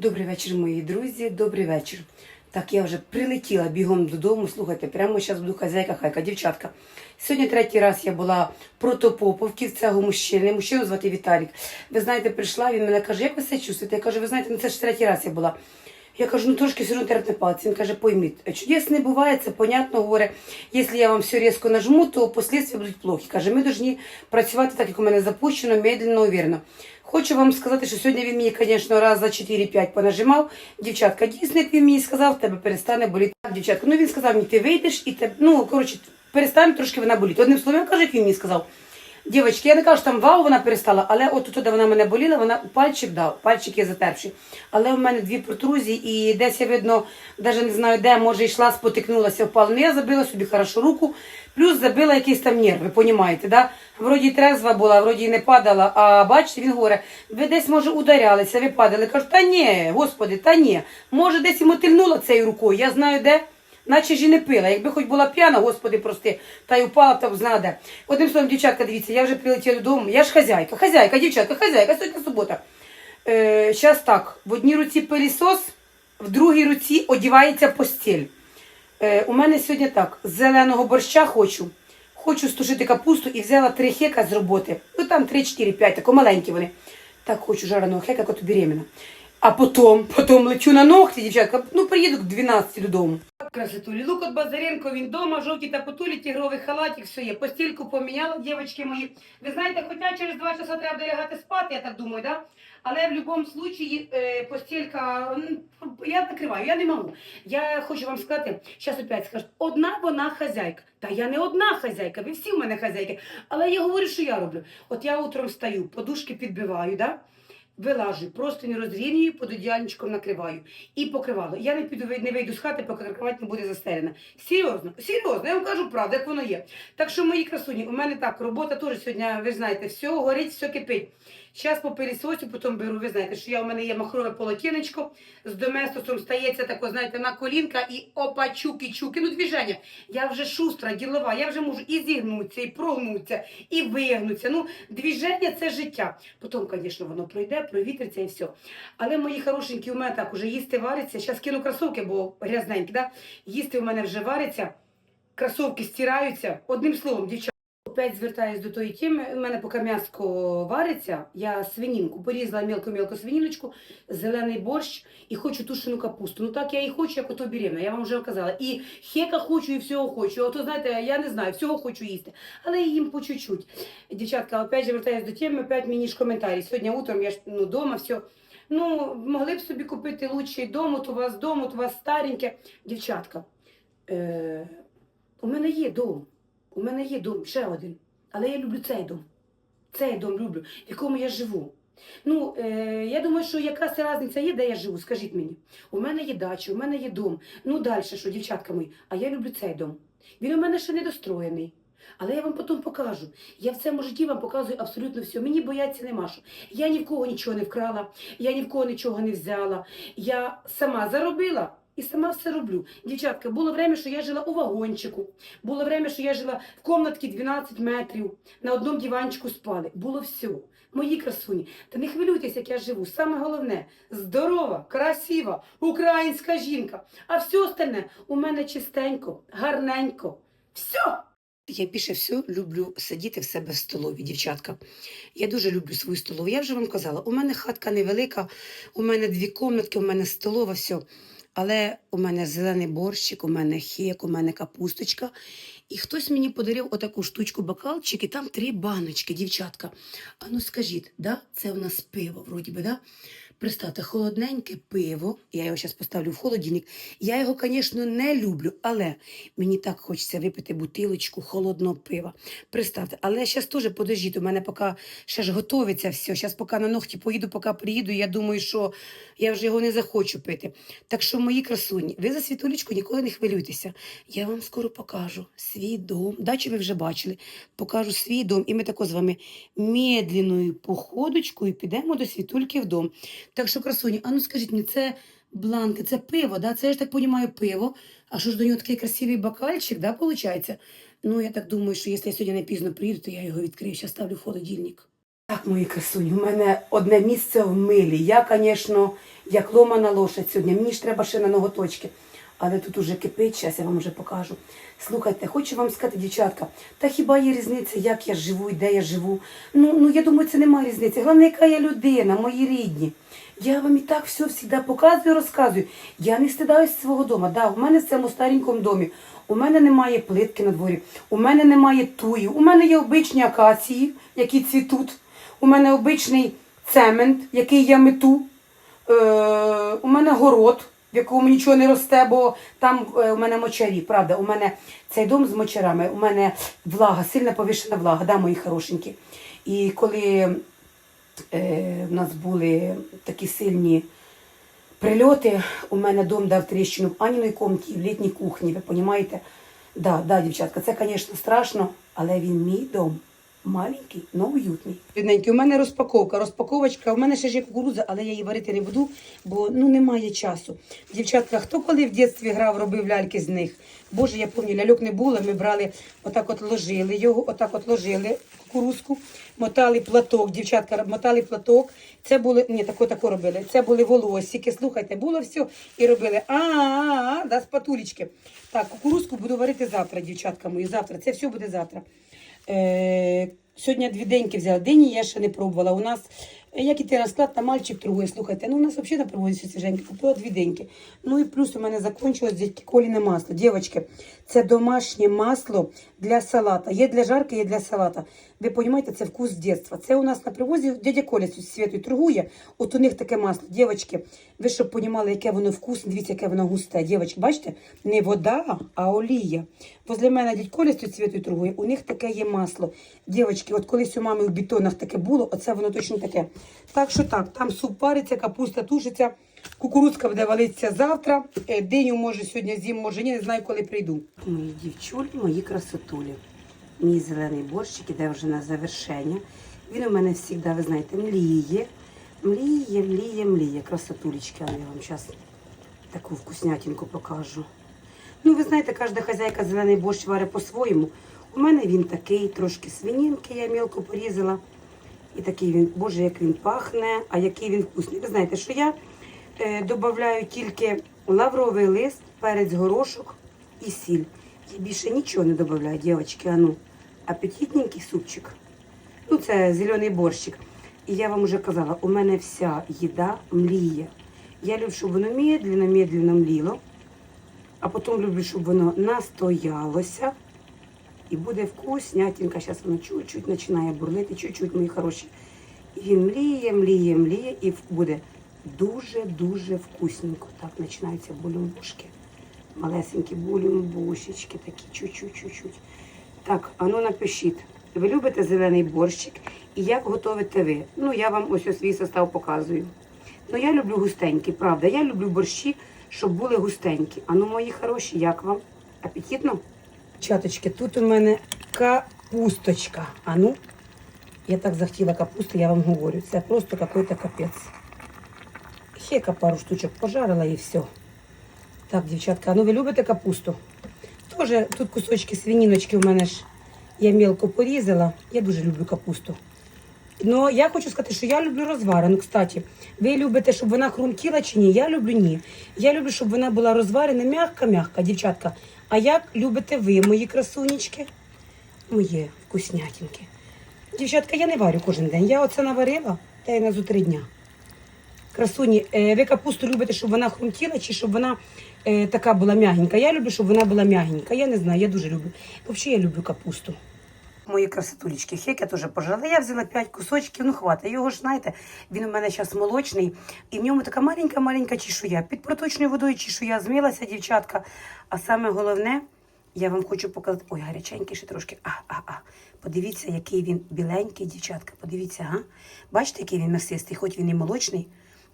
Добрий вечір, мої друзі, добрий вечір. Так, я вже прилетіла бігом додому. Слухайте, прямо зараз буду хазяйка хайка, дівчатка. Сьогодні третій раз я була протопоповки в цього мужчини. Мужчину звати Віталік. Ви знаєте, прийшла, він мене каже, як ви себе чувствуєте? Я кажу, ви знаєте, ну це ж третій раз я була. Я кажу, ну трошки все одно терпне палець. Він каже, пойміть, чудес не буває, це понятно, говорить, якщо я вам все різко нажму, то послідствия будуть плохі. Каже, ми повинні працювати так, як у мене запущено, медленно, уверенно. Хочу вам сказати, що сьогодні він мені, звісно, раз за 4-5 понажимав. Дівчатка, дійсно, як він мені сказав, тебе перестане боліти. Так, дівчатка, ну він сказав мені, ти вийдеш і тебе, ну, коротше, перестане трошки вона боліти. Одним словом, я кажу, як він мені сказав. Дівчатки, я не кажу, що там вау, вона перестала, але от тут, де вона мене боліла, вона пальчик дав, пальчик є затерпший. Але в мене дві протрузії, і десь я видно, навіть не знаю де, може йшла, спотикнулася, впала. Ну я забила собі хорошо руку, плюс забила якийсь там нерв, ви розумієте, да? Вроді трезва була, вроді не падала, а бачите, він говорить, ви десь, може, ударялися, ви падали. Кажу, та ні, господи, та ні. Може, десь і мотильнула цією рукою, я знаю де. Наче ж і не пила. Якби хоч була п'яна, господи, прости, та й упала, та б знала де. Одним словом, дівчатка, дивіться, я вже прилетіла додому. Я ж хазяйка, хазяйка, дівчатка, хазяйка, сьогодні субота. Е, Зараз так, в одній руці пилісос, в другій руці одівається постіль. Е, у мене сьогодні так, зеленого борща хочу. Хочу стушити капусту і взяла три хека з роботи. Ну там 3-4-5, тако маленькі вони. Так хочу жареного хека, як беременна. А потім, потім лечу на ногті, дівчатка, ну приїду к 12 додому. Красотулі. Лук от Базаренко, він дома, жовті та потулі, тігровий халатик, все є. Постільку поміняла, дівчатки мої. Ви знаєте, хоча через два часа треба буде лягати спати, я так думаю, да? Але в будь-якому случаї е, постілька, я накриваю, я не можу. Я хочу вам сказати, зараз опять скажу, одна вона хазяйка. Та я не одна хазяйка, ви всі в мене хазяйки. Але я говорю, що я роблю. От я утром встаю, подушки підбиваю, да? Вилажу, просто не розрівнюю, під одіяльничком накриваю. І покривало. Я не піду не вийду з хати, поки кровать не буде застелена. Серйозно, серйозно, я вам кажу правду, як воно є. Так що, мої красуні, у мене так, робота теж сьогодні, ви знаєте, все горить, все кипить. Зараз по пилісосю, потім беру, ви знаєте, що я у мене є махрове полотенечко, з доместосом стається тако, знаєте, на колінка і опа, чуки, чуки, ну движення. Я вже шустра, ділова, я вже можу і зігнутися, і прогнутися, і вигнутися. Ну, движення це життя. Потім, звісно, воно пройде, провітриться і все. Але мої хорошенькі, у мене так уже їсти вариться. Зараз кину кросовки, бо грязненькі, да? їсти у мене вже вариться, кросовки стираються. Одним словом, дівчата. Опять звертаюсь до тої теми. У мене поки м'яско вариться, я свинінку порізала мілко-мілко свиніночку, зелений борщ і хочу тушену капусту. Ну так я і хочу, як ото беременна, я вам вже казала. І хека хочу, і всього хочу. Ото знаєте, я не знаю, всього хочу їсти. Але їм по чуть-чуть. Дівчатка, опять же до теми, опять мені ж коментарі. Сьогодні утром я ж ну, дома все. Ну, могли б собі купити лучший дом, от у вас дом, от у вас стареньке. Дівчатка, е- у мене є дом. У мене є дом, ще один. Але я люблю цей дом. Цей дом люблю, в якому я живу. Ну, е, я думаю, що якась різниця є, де я живу, скажіть мені. У мене є дача, у мене є дом. Ну, далі що, дівчатка мої, а я люблю цей дом. Він у мене ще недостроєний. Але я вам потім покажу. Я в цьому житті вам показую абсолютно все. Мені бояться нема що. Я ні в кого нічого не вкрала, я ні в кого нічого не взяла. Я сама заробила. І сама все роблю. Дівчатка, було время, що я жила у вагончику. Було время, що я жила в комнатці 12 метрів, на одному диванчику спали. Було все. Мої красуні. Та не хвилюйтесь, як я живу. Саме головне здорова, красива, українська жінка. А все остальне у мене чистенько, гарненько. Все. Я більше все люблю сидіти в себе в столові, дівчатка. Я дуже люблю свою столову. Я вже вам казала, у мене хатка невелика, у мене дві комнатки, у мене столова, все. Але у мене зелений борщик, у мене хек, у мене капусточка. І хтось мені подарив отаку штучку бокалчик, і там три баночки, дівчатка. А ну скажіть, да? це у нас пиво, вроді би, да? Представте, холодненьке пиво, я його зараз поставлю в холодильник. Я його, звісно, не люблю, але мені так хочеться випити бутилочку холодного пива. Представте, але зараз теж подождіть, у мене поки ще ж готовиться все. Зараз поки на ногті поїду, поки приїду, я думаю, що я вже його не захочу пити. Так що, мої красуні, ви за світулечку ніколи не хвилюйтеся. Я вам скоро покажу свій дом. Дачу ви вже бачили. Покажу свій дом, і ми тако з вами медленною походочкою підемо до світульки в дом. Так що, красуні, а ну скажіть мені, це бланки, це пиво, да? це я ж так розумію, пиво. А що ж до нього такий красивий бокальчик, да, виходить? Ну, я так думаю, що якщо я сьогодні не пізно приїду, то я його відкрию. Зараз ставлю в холодильник. Так, мої красуні, у мене одне місце в милі. Я, звісно, як ломана лошадь сьогодні. Мені ж треба ще на ноготочки. Але тут уже кипить, зараз я вам вже покажу. Слухайте, хочу вам сказати, дівчатка, та хіба є різниця, як я живу і де я живу? Ну, ну я думаю, це немає різниці. Головне, яка я людина, мої рідні. Я вам і так все завжди показую, розказую. Я не стидаюсь свого дому. Да, у мене в цьому старенькому домі. У мене немає плитки на дворі, у мене немає туї, у мене є обичні акації, які цвітуть. У мене обичний цемент, який я мету. Е, у мене город, в якому нічого не росте, бо там е, у мене мочарі. Правда, у мене цей дом з мочарами, у мене влага, сильна повішена влага, да, мої хорошенькі. І коли е, в нас були такі сильні прильоти, у мене дом дав тріщину в Аніної комнаті, в літній кухні, ви розумієте? Да, да, дівчатка, це, звісно, страшно, але він мій дом. Маленький, но уютний. Бідненький, у мене розпаковка, розпаковочка. У мене ще ж є кукурудза, але я її варити не буду, бо ну немає часу. Дівчатка, хто коли в дитинстві грав, робив ляльки з них? Боже, я пам'ятаю, ляльок не було. Ми брали, отак от ложили його, отак от ложили кукурузку, мотали платок, дівчатка, мотали платок. Це були, ні, тако тако робили. Це були волосики. Слухайте, було все і робили а а да, з патулечки. Так, кукурузку буду варити завтра, дівчатка мої. Завтра. Це все буде завтра. Е, сьогодні дві деньки взяла. Дині я ще не пробувала. У нас, е, як іти на розклад там мальчик торгує, слухайте, ну у нас взагалі на привозі свіженьки, купила дві деньки. Ну і плюс у мене закінчилось коліне масло. Дівчатки, це домашнє масло для салата. Є для жарки, є для салата. Ви розумієте, це вкус дитинства. Це у нас на привозі дядя Коля з світою торгує. От у них таке масло. Дівчатки, ви щоб розуміли, яке воно вкусне, дивіться, яке воно густе. Дівчатки, бачите, не вода, а олія. Возле мене дядь Коля з світою торгує, у них таке є масло. Дівчатки, от колись у мами в бетонах таке було, оце воно точно таке. Так що так, там суп париться, капуста тушиться. Кукурудзка буде валитися завтра. Е, Диню може сьогодні з'їм, може ні, не знаю, коли прийду. Мої дівчулі, мої красотулі. Мій зелений борщик іде вже на завершення. Він у мене завжди, ви знаєте, мліє. Мліє, мліє, мліє. Красотулечки, але я вам зараз таку вкуснятинку покажу. Ну, ви знаєте, кожна хазяйка зелений борщ варить по-своєму. У мене він такий, трошки свинінки я мілко порізала. І такий він, боже, як він пахне, а який він вкусний. Ви знаєте, що я е, додаю тільки лавровий лист, перець горошок і сіль. Я більше нічого не додаю, дівчатки, а ну, апетитненький супчик. Ну, це зелений борщик. І я вам вже казала, у мене вся їда мліє. Я люблю, щоб воно медленно, медленно мліло, а потім люблю, щоб воно настоялося. І буде вкуснятинка. Зараз воно чуть-чуть починає бурлити, чуть-чуть, мої хороші. І він мліє, мліє, мліє, і буде дуже-дуже вкусненько. Так починаються булюмбушки. Малесенькі булюмбушечки, такі чуть-чуть, чуть-чуть. Так, а ну напишіть. Ви любите зелений борщик і як готуєте ви? Ну, я вам ось свій состав показую. Ну, я люблю густенькі, правда. Я люблю борщі, щоб були густенькі. А ну, мої хороші, як вам? Апетитно? Чаточки, тут у мене капусточка. А ну, я так захотіла капусту, я вам говорю. Це просто какой-то капець. Хека пару штучок пожарила і все. Так, дівчатка, ну ви любите капусту? Тоже тут кусочки свиніночки у мене ж я мелко порізала. Я дуже люблю капусту. Ну, я хочу сказати, що я люблю розварену. Кстати, ви любите, щоб вона хрумкіла чи ні? Я люблю ні. Я люблю, щоб вона була розварена м'яка-м'яка, дівчатка. А як любите ви, мої красунечки? Мої вкуснятинки. Дівчатка, я не варю кожен день. Я оце наварила, та й на три дня. Красуні, е, ви капусту любите, щоб вона хрумтіла, чи щоб вона е, така була м'ягенька? Я люблю, щоб вона була м'ягенька. Я не знаю, я дуже люблю. Взагалі я люблю капусту. Мої красотулечки, хек я теж пожала. Я взяла 5 кусочків, ну хватить. Його ж знаєте, він у мене зараз молочний, і в ньому така маленька-маленька чешуя. Під проточною водою чешуя змилася, дівчатка. А саме головне, я вам хочу показати. Ой, гаряченький ще трошки. А, а, а. Подивіться, який він біленький, дівчатка. Подивіться, га? Бачите, який він м'ясистий, хоч він і молочний.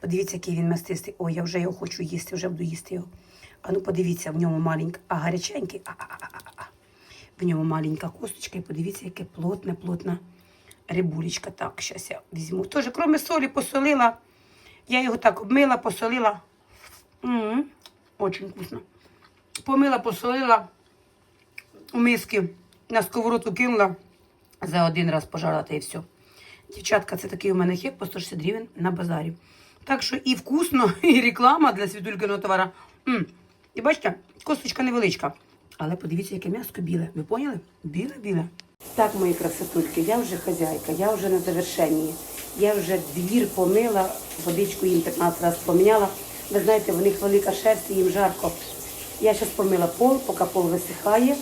Подивіться, який він м'ясистий. Ой, я вже його хочу їсти, вже буду їсти його. А ну подивіться, в ньому маленький, а гаряченький. А, а, а, а, а. В ньому маленька косточка, і подивіться, яке плотне, плотна рибулечка. Так, зараз я візьму. Теж, крім солі, посолила. Я його так обмила, посолила. м Очень вкусно. Помила, посолила у миски, на сковородку кинула, за один раз пожарила та і все. Дівчатка, це такий у мене хек по 160 гривень на базарі. Так що і вкусно, і реклама для світулькиного товара. М. І бачите, косточка невеличка. Але подивіться, яке м'ясо біле. Ви поняли? Біле-біле. Так, мої красотульки, я вже хазяйка, я вже на завершенні. Я вже двір помила, водичку їм 15 разів поміняла. Ви знаєте, в них велика шерсть, їм жарко. Я зараз помила пол, поки пол висихає,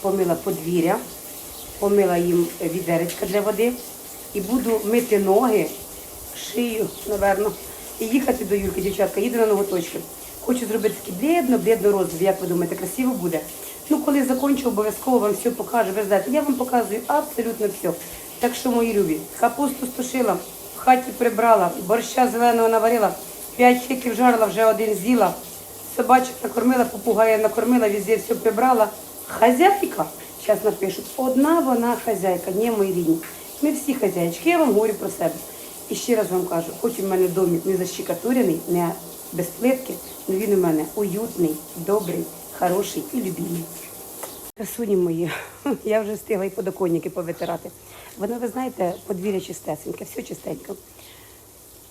помила подвір'я, помила їм відеречка для води і буду мити ноги, шию, напевно, і їхати до Юльки, дівчатка, їду на ноготочки. Хочу зробити такий блідно, блідно розовий, як ви думаєте, красиво буде. Ну, коли закінчу, обов'язково вам все покажу. Ви знаєте, я вам показую абсолютно все. Так що, мої любі, капусту стушила, в хаті прибрала, борща зеленого наварила, п'ять чеків жарила, вже один з'їла. Собачок накормила, попугая накормила, везде все прибрала. Хазяйка, зараз напишу, одна вона хазяйка, не мої рідні. Ми всі хазяйчики, я вам говорю про себе. І ще раз вам кажу, хоч у мене домик не защекатурений, не без плитки, але він у мене уютний, добрий, хороший і любимий. Красуні мої, я вже встигла і подоконники повитирати. Воно, ви знаєте, подвір'я чистесеньке, все чистенько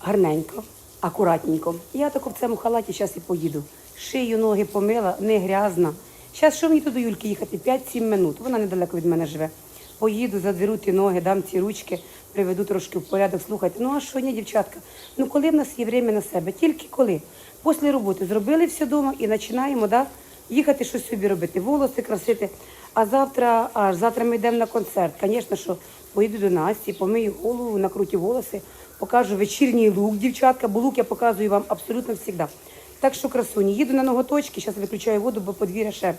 гарненько, акуратненько. Я тако в цьому халаті зараз і поїду. Шию, ноги помила, не грязна. Зараз що мені тут до Юльки їхати? 5-7 минут. Вона недалеко від мене живе. Поїду, задеру ті ноги, дам ці ручки, приведу трошки в порядок. Слухайте, ну а що ні, дівчатка? Ну коли в нас є время на себе? Тільки коли? Після роботи зробили все вдома і починаємо да, їхати щось собі робити, волоси красити. А завтра, аж завтра ми йдемо на концерт. Звісно, що поїду до Насті, помию голову, накрутю волоси, покажу вечірній лук, дівчатка, бо лук я показую вам абсолютно завжди. Так що красуні, їду на ноготочки, зараз виключаю воду, бо подвір'я ще.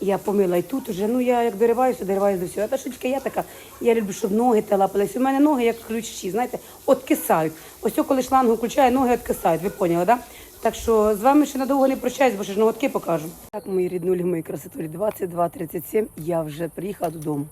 Я помила і тут уже, ну я як дориваюся, дориваюся до всього. Та що тільки я така, я люблю, щоб ноги те лапались. У мене ноги як ключі, знаєте, откисають. Ось коли шлангу включаю, ноги откисають, ви поняли, да? Так що з вами ще надовго не прощаюсь, бо ще ж ноготки покажу. Так, мої ріднулі, мої красотулі, 22.37, я вже приїхала додому.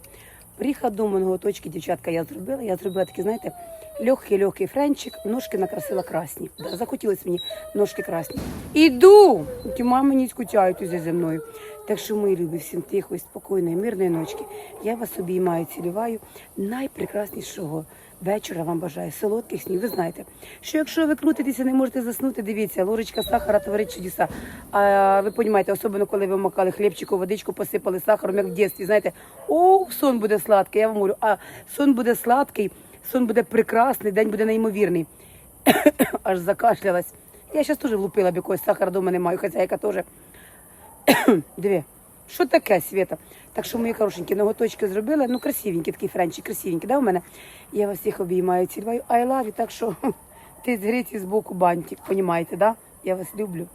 Приїхала додому, ноготочки, дівчатка, я зробила. Я зробила такі, знаєте, легкий-легкий френчик, ножки накрасила красні. Да, захотілося мені ножки красні. Іду! Ті мами не скучають зі мною. Так що, мої любі, всім тихої, спокійної, мирної ночки. Я вас обіймаю, цілюваю. Найпрекраснішого вечора вам бажаю, солодких снів. Ви знаєте, що якщо ви крутитеся, не можете заснути, дивіться, ложечка сахара творить чудеса. А ви розумієте, особливо коли ви макали хлібчику, водичку, посипали сахаром, як в дитинстві, знаєте, о, сон буде сладкий, я вам говорю, а сон буде сладкий, сон буде прекрасний, день буде неймовірний. Аж закашлялась. Я зараз теж влупила б якогось сахара, дома не маю, хазяйка теж. Диви, що таке, Света? Так що, мої хорошенькі, ноготочки зробили. Ну, красивенькі, такі френчі, красивенькі, да, у мене? Я вас всіх обіймаю, цілюваю. I love you, так що ти з з боку бантик, понімаєте, да? Я вас люблю.